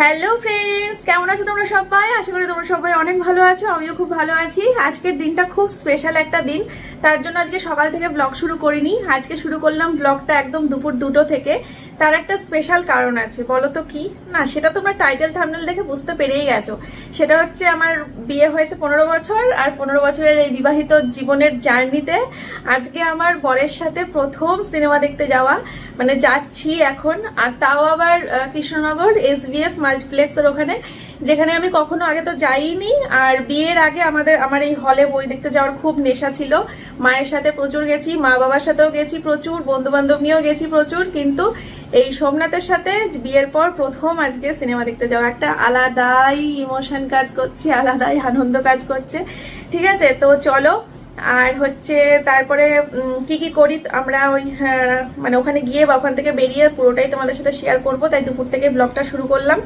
Hello friends কেমন আছো তোমরা সবাই? আশা করি তোমরা সবাই অনেক ভালো আছো, আমিও খুব ভালো আছি। আজকের দিনটা খুব স্পেশাল একটা দিন। তার জন্য আজকে সকাল থেকে ব্লগ শুরু করিনি। আজকে শুরু করলাম ব্লগটা একদম দুপুর দুটো থেকে। তার একটা স্পেশাল কারণ আছে, বলো তো কি? না, সেটা তোমরা টাইটেল থামনেল দেখে বুঝতে পেরেই গেছো। সেটা হচ্ছে আমার বিয়ে হয়েছে পনেরো বছর, আর পনেরো বছরের এই বিবাহিত জীবনের জার্নিতে আজকে আমার বরের সাথে প্রথম সিনেমা দেখতে যাওয়া। মানে যাচ্ছি এখন, আর তাও আবার কৃষ্ণনগর এস মাল্টিপ্লেক্সের ওখানে, যেখানে আমি কখনো আগে তো যাইনি। আর বিয়ের আগে আমাদের, আমার এই হলে বই দেখতে যাওয়ার খুব নেশা ছিল। মায়ের সাথে প্রচুর গেছি, মা বাবার সাথেও গেছি প্রচুর বন্ধু বান্ধব নিয়েও গেছি প্রচুর। কিন্তু এই সোমনাথের সাথে বিয়ের পর প্রথম আজকে সিনেমা দেখতে যাওয়া একটা আলাদাই ইমোশন কাজ করছে, আলাদাই আনন্দ কাজ করছে। ঠিক আছে? তো চলো আর হচ্ছে তারপরে কি কি করি আমরা ওই মানে ওখানে গিয়ে বা ওখান থেকে বেরিয়ে পুরোটাই তোমাদের সাথে শেয়ার করব। তাই দুপুর থেকে ব্লগটা শুরু করলাম।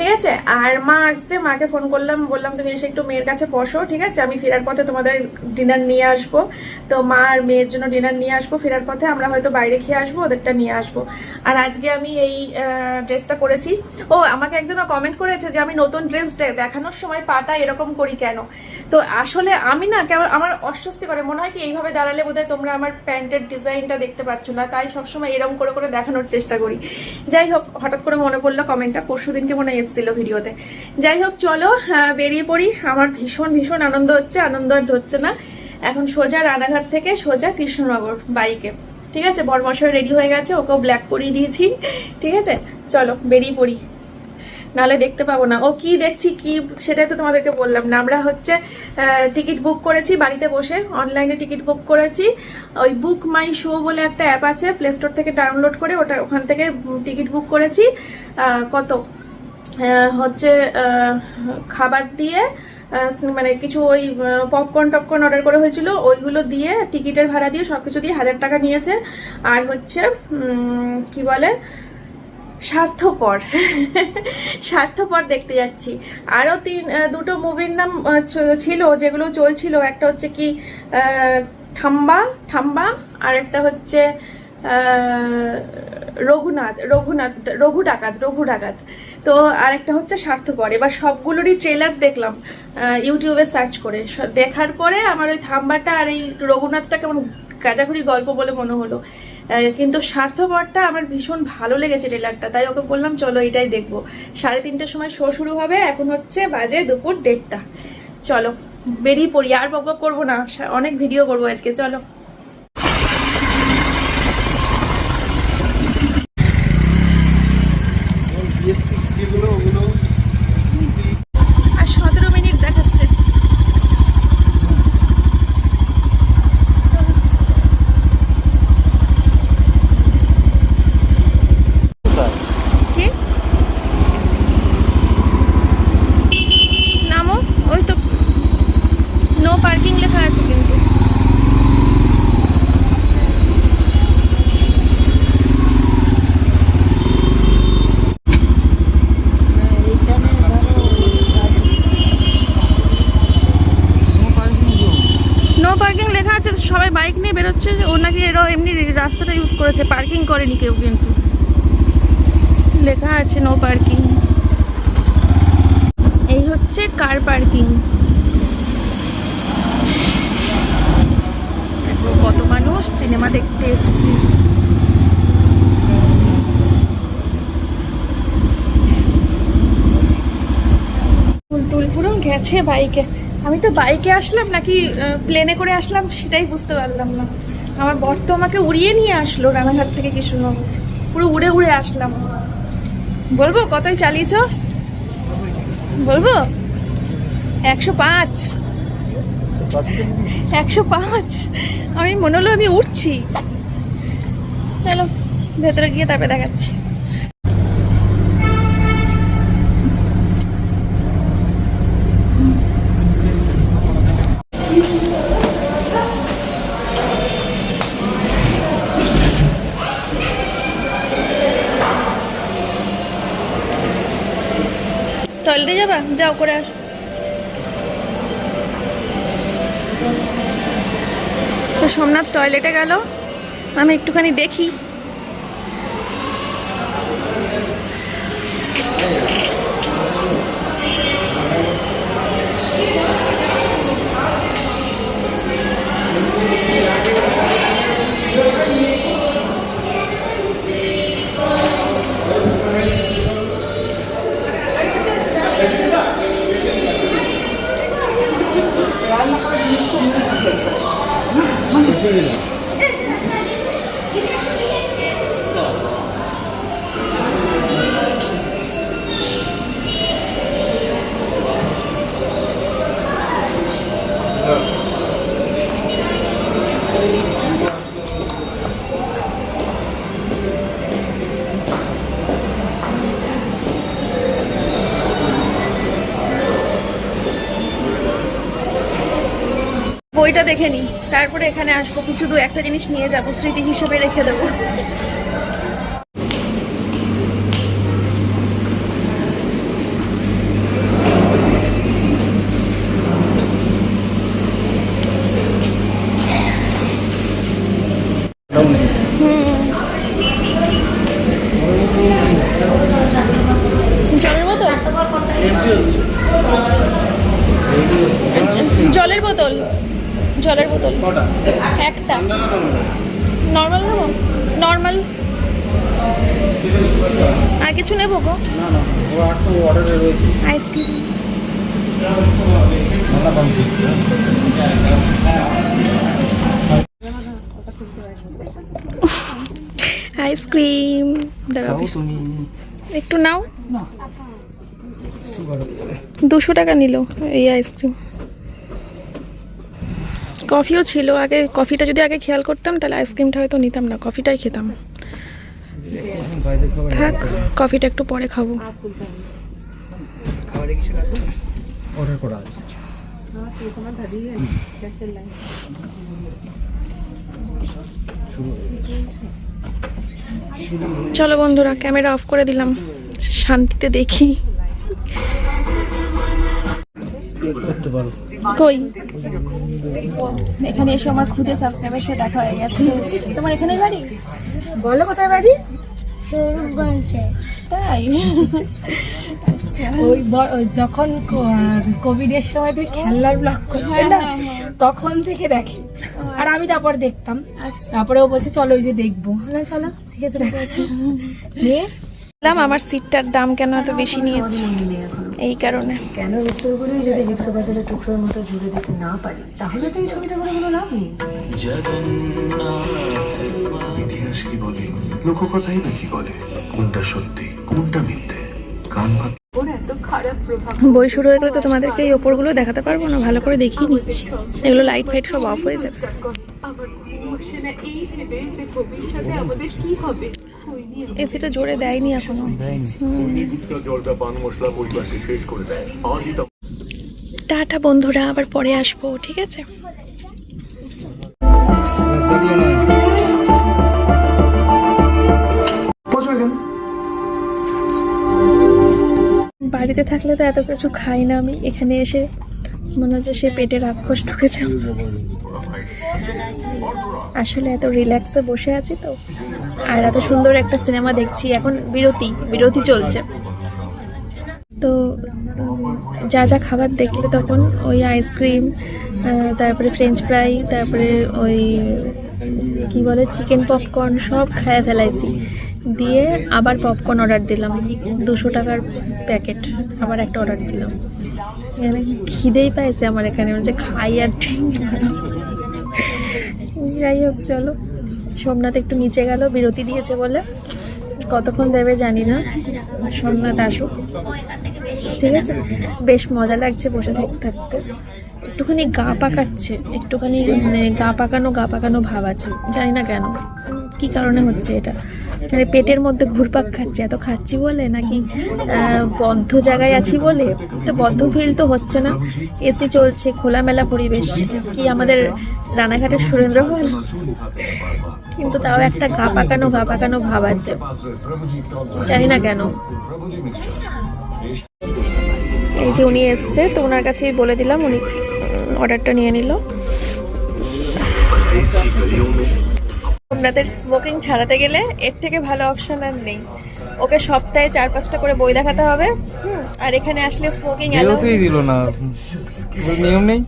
ঠিক আছে? আর মা আসছে, মাকে ফোন করলাম, বললাম, তুমি এসে একটু মেয়ের কাছে বসো, ঠিক আছে? আমি ফেরার পথে তোমাদের ডিনার নিয়ে আসব। তো মা আর মেয়ের জন্য ডিনার নিয়ে আসব, ফেরার পথে আমরা হয়তো বাইরে খেয়ে আসব, ওদেরটা নিয়ে আসব। আর আজকে আমি এই ড্রেসটা করেছি ও, আমাকে একজন কমেন্ট করেছে যে, আমি নতুন ড্রেস দেখানোর সময় পাটা এরকম করি কেন? তো আসলে আমি না কেমন আমার অস্বস্তি করে। মনে হয় কি, এইভাবে দাঁড়ালে বোধহয় তোমরা আমার প্যান্টের ডিজাইনটা দেখতে পাচ্ছ না, তাই সবসময় এরকম করে করে দেখানোর চেষ্টা করি। যাই হোক, হঠাৎ করে মনে পড়ল কমেন্টটা পরশু দিনকে মনে হয় এসেছিল ভিডিওতে। যাই হোক, চলো বেরিয়ে পড়ি। আমার ভীষণ ভীষণ আনন্দ হচ্ছে, আনন্দ আর ধরছে না। এখন সোজা রানাঘাট থেকে সোজা কৃষ্ণনগর বাইকে ঠিক আছে? বরমশাই রেডি হয়ে গেছে, ওকেও ব্ল্যাক পরিয়ে দিয়েছি। ঠিক আছে? চলো, বেরিয়ে পড়ি। নাহলে দেখতে পাবো না। ও কি দেখছি, কি, সেটাই তো তোমাদেরকে বললাম না। আমরা হচ্ছে টিকিট বুক করেছি বাড়িতে বসে। অনলাইনে টিকিট বুক করেছি। ওই বুক মাই শো বলে একটা অ্যাপ আছে প্লে স্টোর থেকে ডাউনলোড করে ওটা ওখান থেকে টিকিট বুক করেছি। কত? হচ্ছে খাবার দিয়ে মানে কিছু ওই পপকর্ন টপকর্ন অর্ডার করে হয়েছিল, ওইগুলো দিয়ে, টিকিটের ভাড়া দিয়ে সব কিছু দিয়ে হাজার টাকা নিয়েছে। আর হচ্ছে কি বলে? স্বার্থপর। স্বার্থপর দেখতে যাচ্ছি। আরও তিন দুটো মুভির নাম ছিল, যেগুলো চলছিল। একটা হচ্ছে কি ঠাম্বা ঠাম্বা, আর একটা হচ্ছে রঘুনাথ রঘুনাথ, রঘু ডাকাত রঘু ডাকাত। তো আরেকটা হচ্ছে স্বার্থপর। এবার সবগুলোরই ট্রেলার দেখলাম ইউটিউবে সার্চ করে। দেখার পরে আমার ওই থাম্বাটা আর এই রঘুনাথটা কেমন গাজাঘুরি গল্প বলে মনে হলো। কিন্তু স্বার্থপরটা আমার ভীষণ ভালো লেগেছে ট্রেলারটা তাই ওকে বললাম, চলো এটাই দেখব। সাড়ে তিনটের সময় শো শুরু হবে, এখন হচ্ছে বাজে দুপুর দেড়টা। চলো, বেরিয়ে পড়ি, আর বক করব না অনেক ভিডিও করব আজকে, চলো যেগুলো ওগুলো আর সতেরো মিনিট দেখাচ্ছে চলো। কি নামো ওই তো নো পার্কিং লেখা আছে কিন্তু নো পার্কিং লেখা আছে তো সবাই বাইক নিয়ে বেরোচ্ছে ও নাকি এরা এমনি রাস্তাটা ইউজ করেছে পার্কিং করেনি কেউ কিন্তু। লেখা আছে নো পার্কিং এই হচ্ছে কার পার্কিং কত মানুষ সিনেমা দেখতে এসছে। গেছে বাইকে আমি তো বাইকে আসলাম নাকি প্লেনে করে আসলাম, সেটাই বুঝতে পারলাম না। আমার বর তো আমাকে উড়িয়ে নিয়ে আসলো রানাঘাট থেকে কৃষ্ণনগর। পুরো উড়ে উড়ে আসলাম। বলব, কতই চালিয়েছ? বলব? একশো পাঁচ। একশো পাঁচ? আমি মনে হলো আমি উঠছি। চলো, ভেতরে গিয়ে তারপরে দেখাচ্ছি। যাবা? যাও করে আস। তো সোমনাথ টয়লেটে গেল। আমি একটুখানি দেখি। 这一点 দেখে নিই। তারপরে এখানে আসব, কিছু দু একটা জিনিস নিয়ে যাব, স্মৃতি হিসেবে রেখে দেবো। জলের বোতল একটা। নর্মাল নেব? নর্মাল। আর কিছু নেব গো? না না ও আর তো অর্ডারে রয়েছে। Ice cream. Ice cream. একটু নাও। দুশো টাকা নিল এই আইসক্রিম। কফিও ছিল। আগে কফিটা যদি আগে খেয়াল করতাম তাহলে আইসক্রিমটা হয়তো নিতাম না। কফিটাই খেতাম। থাক কফিটা একটু পরে খাব। অর্ডার করা আছে। চলো বন্ধুরা ক্যামেরা অফ করে দিলাম। শান্তিতে দেখি। করতে পারো। কই? এখানে এসে আমার খুদে সাবস্ক্রাইবার সাথে দেখা হয়ে গেছে। তোমার এখানেই বাড়ি? বলো কোথায় বাড়ি? তাই? আচ্ছা। ওই যখন কোভিডের সময় তুই খেলনার ব্লগ করতে হ্যাঁ, না হ্যাঁ, হ্যাঁ। তখন থেকে দেখে। আর আমি তারপর দেখতাম। আচ্ছা। তারপরে ও বলছে চলো ওই যে দেখব। না চলো ঠিক আছে দেখা যাচ্ছে নিয়ে বললাম আমার সিটটার দাম কেন এত বেশি নিয়েছে? এই কারণে। কেন উত্তরগুলোই যদি রিক্সা বাজারে টুকরোর মতো জুড়ে দিতে না পারি তাহলে তো এই ছবিটা করে কোনো লাভ নেই। ইতিহাস কি বলে? লোককথাই নাকি বলে? কোনটা সত্যি কোনটা মিথ্যে? কান বই শুরু হয়ে গেলে তো তোমাদেরকে এই ওপরগুলো দেখাতে পারব না ভালো করে দেখিয়ে নিচ্ছি। এগুলো লাইট ফাইট সব অফ হয়ে যাবে। এসিটা জোরে দেয়নি এখনও। টাটা বন্ধুরা আবার পরে আসব ঠিক আছে? বাড়িতে থাকলে তো এত কিছু খাই না আমি। এখানে এসে মনে হচ্ছে সে পেটে রাক্ষস ঢুকেছে। আসলে এত রিল্যাক্সে বসে আছি তো। আর এত সুন্দর একটা সিনেমা দেখছি। এখন বিরতি বিরতি চলছে। তো যা যা খাবার দেখলে তখন ওই আইসক্রিম তারপরে ফ্রেঞ্চ ফ্রাই তারপরে ওই, কি বলে চিকেন পপকর্ন সব খায় ফেলাইছি। দিয়ে আবার পপকর্ন অর্ডার দিলাম। দুশো টাকার প্যাকেট আবার একটা অর্ডার দিলাম। এখানে খিদেই পাইছে আমার এখানে। যে খাই আর যাই হোক, চলো। সোমনাথ একটু নিচে গেল, বিরতি দিয়েছে বলে। কতক্ষণ দেবে জানি না। সোমনাথ আসুক। ঠিক আছে? বেশ মজা লাগছে বসে থাকতে। একটুখানি গা পাকাচ্ছে। একটুখানি মানে গা পাকানো গা পাকানো ভাব আছে। জানি না কেন। কি কারণে হচ্ছে এটা? মানে পেটের মধ্যে ঘুরপাক খাচ্ছে। এত খাচ্ছি বলে নাকি বদ্ধ জায়গায় আছি বলে? তো বদ্ধ ফিল তো হচ্ছে না। এসি চলছে, খোলামেলা পরিবেশ। কি আমাদের রানাঘাটের সুরেন্দ্র হল কিন্তু তাও একটা গা পাকানো গা পাকানো ভাব আছে। জানি না কেন। এই যে উনি এসছে, তো ওনার কাছেই বলে দিলাম, উনি অর্ডারটা নিয়ে নিল। আপনাদের স্মোকিং ছাড়াতে গেলে এর থেকে ভালো অপশন আর নেই। ওকে সপ্তাহে চার পাঁচটা করে বই দেখাতে হবে হুম, আর এখানে আসলে স্মোকিং অ্যালাউ বেরোতেই দিল না। নিয়ম নেই।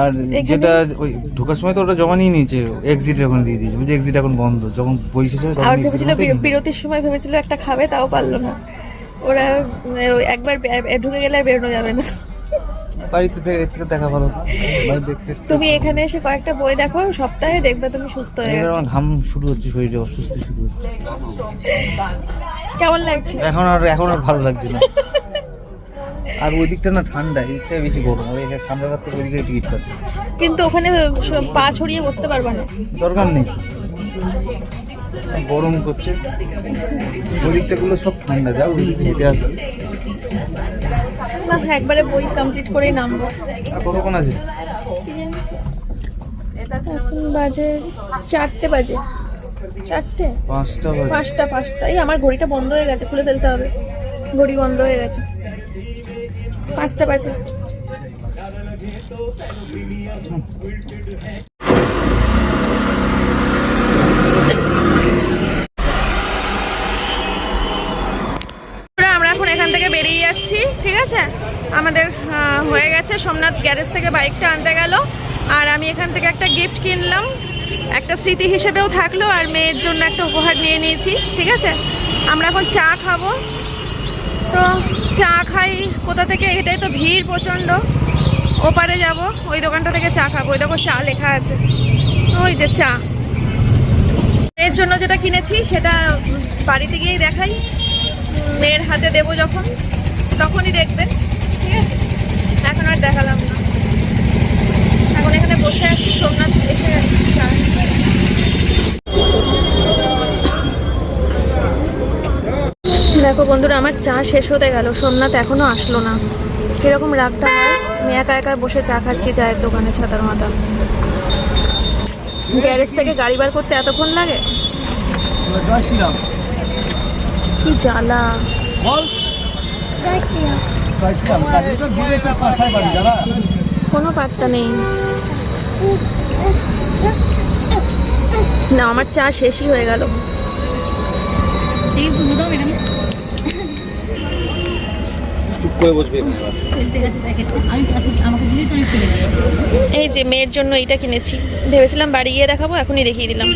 আর যেটা ওই ঢোকার সময় তো ওটা জমা নিয়ে নিয়েছে এক্সিট এখন দিয়ে দিয়েছে। বলছে এক্সিট এখন বন্ধ। যখন বই শেষ আবার exit ভেবেছিল বিরতির সময় ভেবেছিল একটা খাবে তাও পারল না। ওরা একবার ঢুকে গেলে আর বেরোনো যাবে না। বাড়িতে থেকে দেখা ভালো। দেখতে তুমি এখানে এসে কয়েকটা বই দেখো সপ্তাহে দেখবে তুমি সুস্থ হয়ে গেছো। ঘাম শুরু হচ্ছে শরীরে অসুস্থ শুরু হচ্ছে কেমন লাগছে? এখন আর এখন আর ভালো লাগছে না। আর ওই দিকটা না ঠান্ডা এই বেশি গরম। ওই সামনে বার থেকে ওইদিকে টিকিট পাচ্ছে। কিন্তু ওখানে পা ছড়িয়ে বসতে পারবা না। দরকার নেই। গরম করছে। ওই দিকটা গুলো সব ঠান্ডা যাও ওই দিকে হেঁটে আসবে। না একবারে বই কমপ্লিট করেই নামবো। কতক্ষণ আছে? এখন বাজে চারটে বাজে। চারটে? পাঁচটা বাজে। পাঁচটা পাঁচটা। এই আমার ঘড়িটা বন্ধ হয়ে গেছে খুলে ফেলতে হবে। ঘড়ি বন্ধ হয়ে গেছে। পাঁচটা বাজে বন্ধুরা, আমরা এখন এখান থেকে বেরিয়ে যাচ্ছি ঠিক আছে আমাদের আহ, হয়ে গেছে, সোমনাথ গ্যারেজ থেকে বাইকটা আনতে গেল। আর আমি এখান থেকে একটা গিফট কিনলাম, একটা স্মৃতি হিসেবেও থাকল, আর মেয়ের জন্য একটা উপহার নিয়ে নিয়েছি, ঠিক আছে? আমরা এখন চা খাব। তো চা খাই, কোথা থেকে? এটাই তো ভিড় প্রচণ্ড। ওপারে যাব, ওই দোকানটা থেকে চা খাব। ওই দেখো চা লেখা আছে। ওই যে চা। মেয়ের জন্য যেটা কিনেছি, সেটা বাড়িতে গিয়েই দেখাই। মেয়ের হাতে দেবো যখন, তখনই দেখবেন। আছে এখন আর দেখালাম না। এখন এখানে বসে আছি সোমনাথ এসে গেছি চা দেখো বন্ধুরা আমার চা শেষ হতে গেল সোমনাথ এখনও আসলো না। কীরকম রাগটা হয়? আমি একা একা বসে চা খাচ্ছি চায়ের দোকানে ছাতার মাথা। গ্যারেজ থেকে গাড়ি বার করতে এতক্ষণ লাগে? কি জ্বালা। বল। কোনো পাত্তা নেই। না আমার চা শেষই হয়ে গেল। এই যে মেয়ের জন্য এইটা কিনেছি। ভেবেছিলাম বাড়ি গিয়ে দেখাবো এখনই দেখিয়ে দিলাম।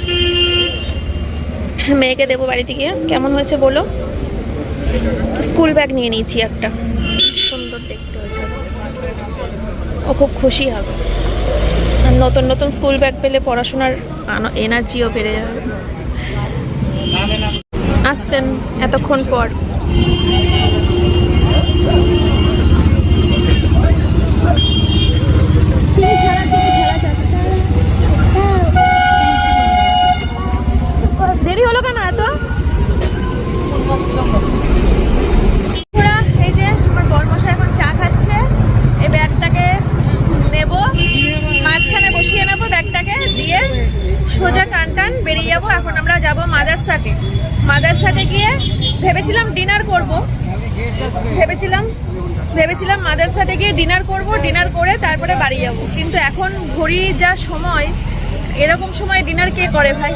মেয়েকে দেবো বাড়িতে গিয়ে। কেমন হয়েছে বলো? স্কুল ব্যাগ নিয়ে নিয়েছি একটা। ও খুব খুশি হবে। আর নতুন নতুন স্কুল ব্যাগ পেলে পড়াশোনার এনার্জিও বেড়ে যাবে। আসছেন এতক্ষণ পর দেরি হলো কেন এত বন্ধুরা, এই যে আমার বরমশাই এখন চা খাচ্ছে এই ব্যাগটাকে নেব মাঝখানে বসিয়ে নেব ব্যাগটাকে দিয়ে সোজা টান টান বেরিয়ে যাব এখন আমরা যাব মাদারসাতে মাদারসাতে গিয়ে ভেবেছিলাম ডিনার করব ভেবেছিলাম ভেবেছিলাম মাদারসাতে গিয়ে ডিনার করব ডিনার করে তারপরে বাড়ি যাব কিন্তু এখন ঘড়ি যা সময় এরকম সময় ডিনার কে করে ভাই?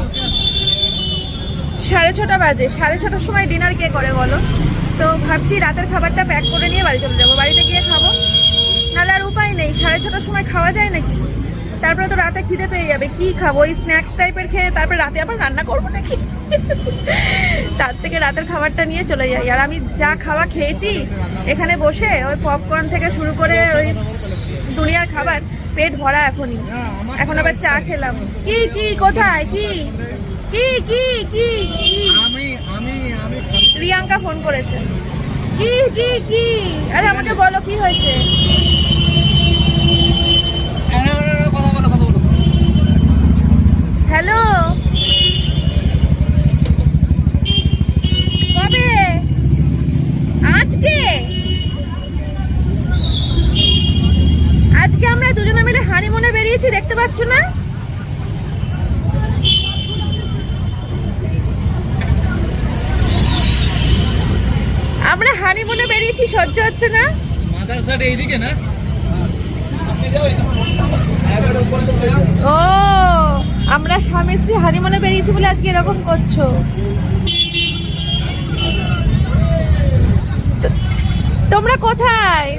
সাড়ে ছটা বাজে। সাড়ে ছটার সময় ডিনার কে করে বলো? তো ভাবছি রাতের খাবারটা প্যাক করে নিয়ে বাড়ি চলে যাব। বাড়িতে গিয়ে খাব। নাহলে আর উপায় নেই। সাড়ে ছটার সময় খাওয়া যায় নাকি? তারপরে তো রাতে খিদে পেয়ে যাবে। কি খাব? ওই স্ন্যাক্স টাইপের খেয়ে তারপরে রাতে আবার রান্না করব নাকি? তার থেকে রাতের খাবারটা নিয়ে চলে যাই। আর আমি যা খাওয়া খেয়েছি, এখানে বসে ওই পপকর্ন থেকে শুরু করে ওই দুনিয়ার খাবার পেট ভরা এখনই। এখন আবার চা খেলাম। কি কি কোথায়? কি? কি কি কি? প্রিয়াঙ্কা ফোন করেছে। কি কি কি? আরে আমাকে বলো কি হয়েছে? হ্যালো? কবে? আজকে? আজকে আমরা দুজনে মিলে হানিমুনে বেরিয়েছি দেখতে পাচ্ছ না? আমরা হানিমুনে বেরিয়েছি সহ্য হচ্ছে না। এইদিকে না? ও আমরা স্বামী স্ত্রী হানিমুনে বেরিয়েছি বলে আজকে এরকম করছ। তোমরা কোথায়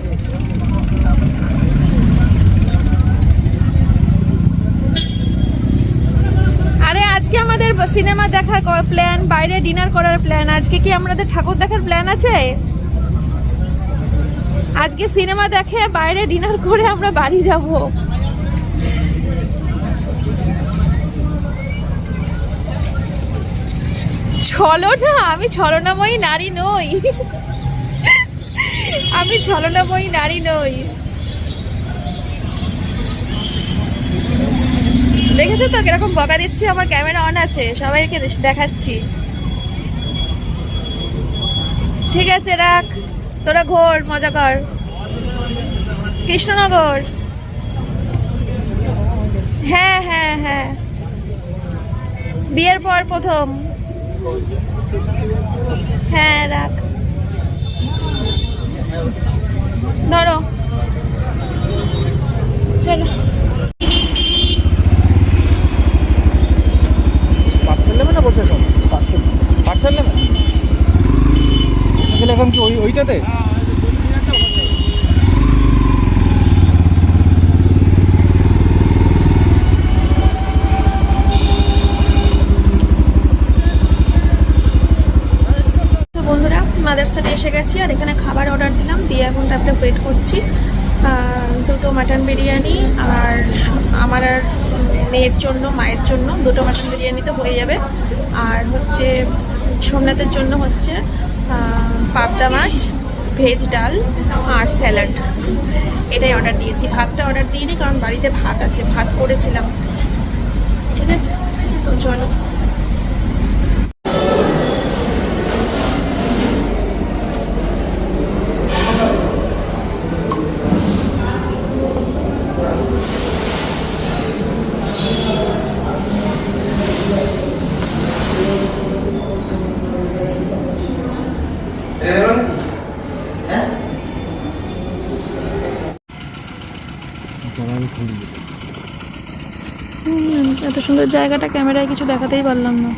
আরে আজকে আমাদের সিনেমা দেখার প্ল্যান বাইরে ডিনার করার প্ল্যান আজকে কি আমাদের ঠাকুর দেখার প্ল্যান আছে? আজকে সিনেমা দেখে বাইরে ডিনার করে আমরা বাড়ি যাব। ছলো না আমি ছলনাময়ী নারী নই। আমি ছলনাময়ী নারী নই। দেখেছ তো কীরকম বকা দিচ্ছি? আমার ক্যামেরা অন আছে, সবাইকে দেখাচ্ছি। ঠিক আছে, রাখ। তোরা ঘোর, মজা কর। কৃষ্ণনগর। হ্যাঁ হ্যাঁ হ্যাঁ। বিয়ের পর প্রথম। হ্যাঁ রাখ। ধরো। চলো পার্সেল নেবে না বসে এখন পার্সেল পার্সেল নেবে? এখন কি ওই ওইটাতে? এসে গেছি আর এখানে খাবার অর্ডার দিলাম। দিয়ে এখন তারপরে ওয়েট করছি। দুটো মাটন বিরিয়ানি আর আমার আর মেয়ের জন্য, মায়ের জন্য দুটো মাটন বিরিয়ানি তো হয়ে যাবে। আর হচ্ছে সোমনাথের জন্য হচ্ছে পাবদা মাছ ভেজ ডাল আর স্যালাড এটাই অর্ডার দিয়েছি। ভাতটা অর্ডার দিইনি, কারণ বাড়িতে ভাত আছে। ভাত করেছিলাম। ঠিক আছে? চলো। সুন্দর জায়গাটা ক্যামেরায় কিছু দেখাতেই পারলাম না।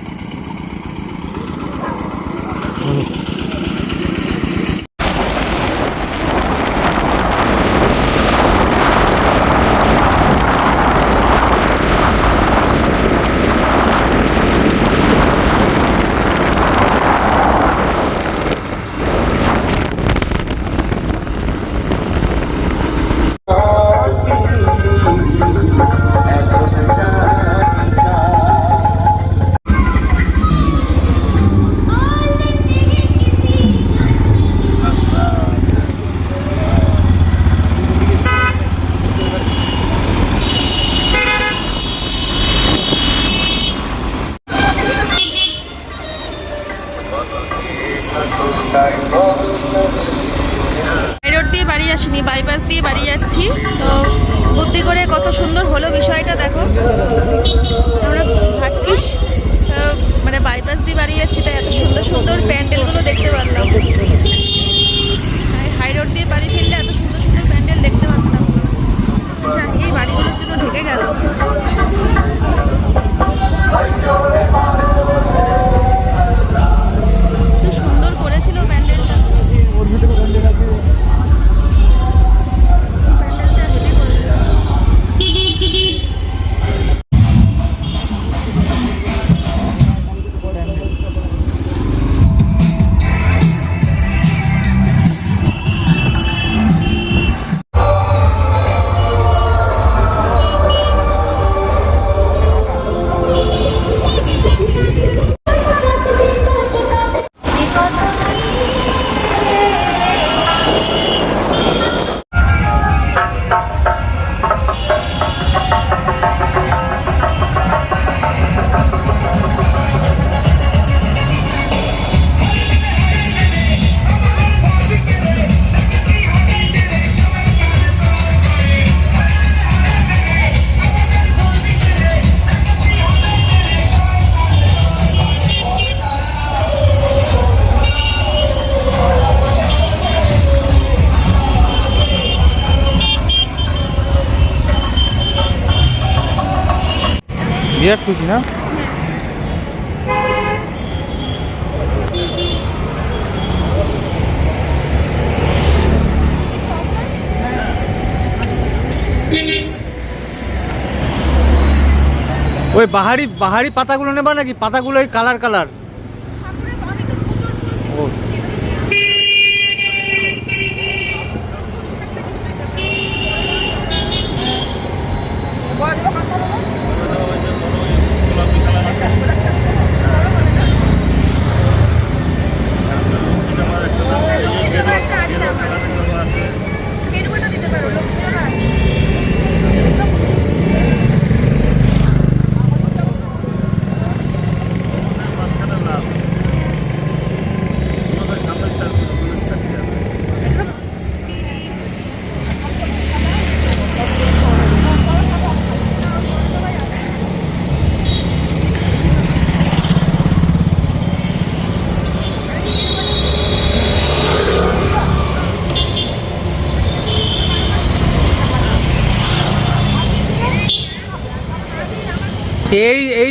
খুশি না ওই বাহারি বাহারি পাতাগুলো নেবা নাকি? পাতাগুলো কালার কালার।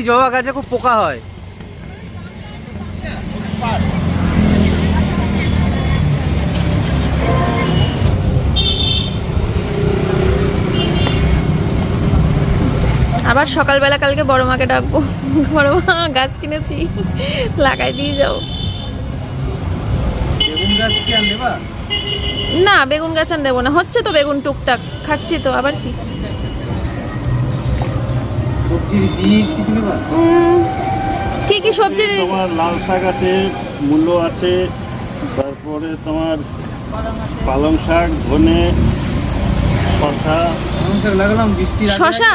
এই জবা গাছে খুব পোকা হয়। আবার সকালবেলা কালকে বড় মাকে ডাকবো। বড় মা গাছ কিনেছি। লাগাই দিয়ে যাও। না বেগুন গাছ আর দেবো না। হচ্ছে তো বেগুন টুকটাক। খাচ্ছি তো আবার কি? সবজির বীজ কিছু নেবা কি কি সবজি তোমার লাল শাক আছে মূলো আছে তারপরে তোমার পালং শাক ধনে শশা পালং শাক লাগালাম বৃষ্টির শশা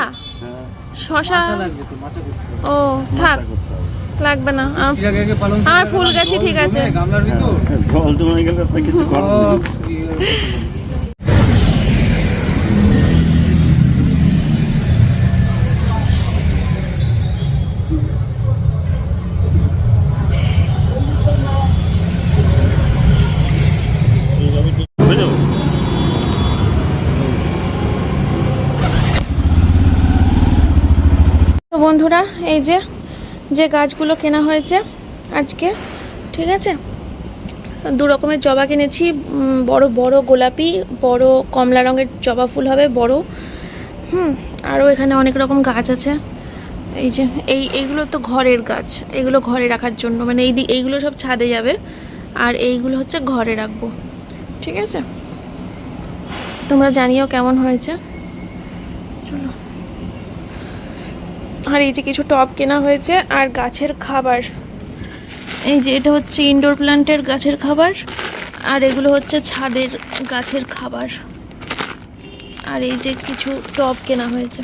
শশা। ও থাক। লাগবে না। আমার ফুল গাছই ঠিক আছে। হ্যাঁ, জল জমে গেলে কিছু তো বন্ধুরা, এই যে যে গাছগুলো কেনা হয়েছে আজকে, ঠিক আছে? দু রকমের জবা কিনেছি বড় বড় গোলাপি, বড় কমলা রঙের জবা ফুল হবে, বড়, হুম, আরও এখানে অনেক রকম গাছ আছে। এই যে, এই, এইগুলো তো ঘরের গাছ, এগুলো ঘরে রাখার জন্য মানে এই এইগুলো সব ছাদে যাবে, আর এইগুলো হচ্ছে ঘরে রাখব, ঠিক আছে? তোমরা জানিও কেমন হয়েছে। চলো। আর এই যে কিছু টব কেনা হয়েছে আর গাছের খাবার। এই যে এটা হচ্ছে ইনডোর প্ল্যান্টের গাছের খাবার আর এগুলো হচ্ছে ছাদের গাছের খাবার। আর এই যে কিছু টব কেনা হয়েছে।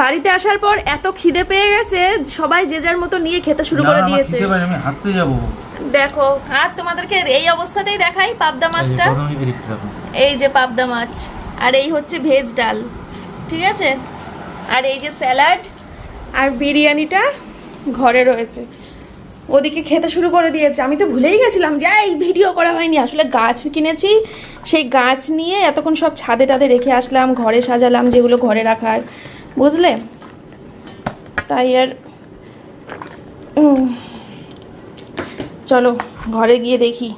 বাড়িতে আসার পর এত খিদে পেয়ে গেছে সবাই যে যার মতো নিয়ে খেতে শুরু করে দিয়েছে। আমি হাঁটতে যাব। দেখো আর তোমাদেরকে এই অবস্থাতেই দেখাই পাবদা মাছটা। এই যে পাবদা মাছ আর এই হচ্ছে ভেজ ডাল ঠিক আছে? আর এই যে স্যালাড আর বিরিয়ানিটা ঘরে রয়েছে। ওদিকে খেতে শুরু করে দিয়েছে। আমি তো ভুলেই গেছিলাম যে এই ভিডিও করা হয়নি। আসলে গাছ কিনেছি সেই গাছ নিয়ে এতক্ষণ সব ছাদে টাদে রেখে আসলাম ঘরে সাজালাম যেগুলো ঘরে রাখার বুঝলে? তাই আর চলো ঘরে গিয়ে দেখি।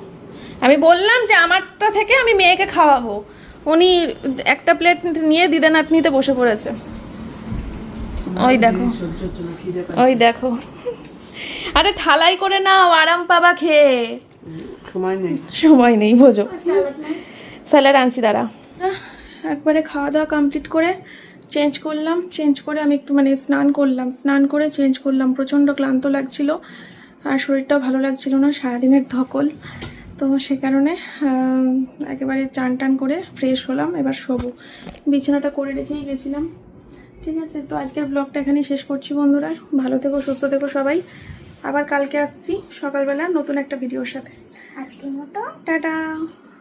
আমি বললাম যে আমারটা থেকে আমি মেয়েকে খাওয়াবো। উনি একটা প্লেট নিয়ে দিদা নাতনিতে বসে পড়েছে। ওই দেখো ওই দেখো। আরে থালাই করে নাও আরাম পাবা খেয়ে। সময় নেই। সময় নেই বোঝো। স্যালাড আনছি দাঁড়া। একবারে খাওয়া দাওয়া কমপ্লিট করে চেঞ্জ করলাম। চেঞ্জ করে আমি একটু মানে স্নান করলাম। স্নান করে চেঞ্জ করলাম। প্রচণ্ড ক্লান্ত লাগছিল। আর শরীরটাও ভালো লাগছিল না সারাদিনের ধকল। তো সে কারণে একেবারে চান টান করে ফ্রেশ হলাম এবার শোবো। বিছানাটা করে রেখেই গেছিলাম। ঠিক আছে তো আজকের ব্লগটা এখানেই শেষ করছি বন্ধুরা। ভালো থেকো সুস্থ থেকো সবাই। আবার কালকে আসছি সকালবেলা নতুন একটা ভিডিওর সাথে। আজকের মতো। টাটা!